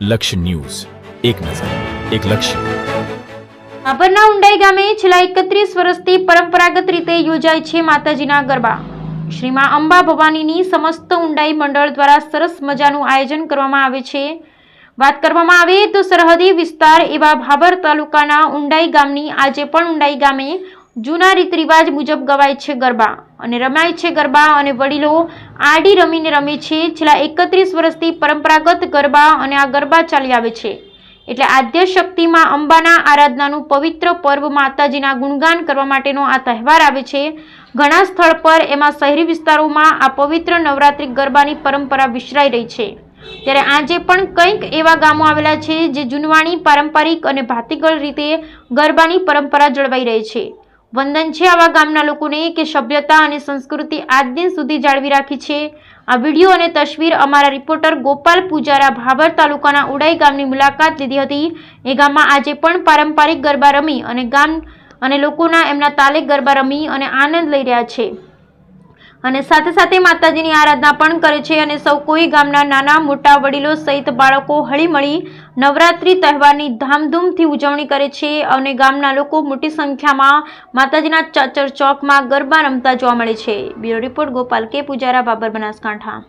લક્ષ્ય ન્યૂઝ. એક નજર, એક લક્ષ્ય. ભાભરના ઉંડાઈ ગામે છેલ્લા એકત્રીસ વર્ષથી પરંપરાગત રીતે યોજાય છે માતાજીના ગરબા. શ્રીમાં અંબા ભવાનીની સમસ્ત ઉંડાઈ મંડળ દ્વારા સરસ મજાનું આયોજન કરવામાં આવે છે. વાત કરવામાં આવે તો સરહદી વિસ્તાર એવા ભાભર તાલુકાના ઉંડાઈ ગામની આજે પણ ઉંડાઈ ગામે જૂના રીત રિવાજ મુજબ ગવાય છે ગરબા અને રમાય છે ગરબા અને વડીલો આડી રમીને રમે છે. છેલ્લા એકત્રીસ વર્ષથી પરંપરાગત ગરબા અને આ ગરબા ચાલી આવે છે. એટલે આદ્ય શક્તિમાં અંબાના આરાધનાનું પવિત્ર પર્વ માતાજીના ગુણગાન કરવા માટેનો આ તહેવાર આવે છે. ઘણા સ્થળ પર એમાં શહેરી વિસ્તારોમાં આ પવિત્ર નવરાત્રિ ગરબાની પરંપરા વિસરાઈ રહી છે. ત્યારે આજે પણ કંઈક એવા ગામો આવેલા છે જે જૂનવાણી પારંપરિક અને ભાતીગળ રીતે ગરબાની પરંપરા જળવાઈ રહી છે. વંદન છે આવા ગામના લોકોને કે સભ્યતા અને સંસ્કૃતિ આજ દિન સુધી જાળવી રાખી છે. આ વીડિયો અને તસવીર અમારા રિપોર્ટર ગોપાલ પૂજારા ભાભર તાલુકાના ઉડાઈ ગામની મુલાકાત લીધી હતી. એ ગામમાં આજે પણ પારંપરિક ગરબા રમી અને ગામ અને લોકોના એમના તાલે ગરબા રમી અને આનંદ લઈ રહ્યા છે. અને સાથે સાથે માતાજીની આરાધના પણ કરે છે અને સૌ કોઈ ગામના નાના મોટા વડીલો સહિત બાળકો હળીમળી નવરાત્રિ તહેવારની ધામધૂમથી ઉજવણી કરે છે અને ગામના લોકો મોટી સંખ્યામાં માતાજીના ચાચર ચોકમાં ગરબા રમતા જોવા મળે છે. બ્યુરો રિપોર્ટ ગોપાલ કે. પૂજારા બાબર બનાસકાંઠા.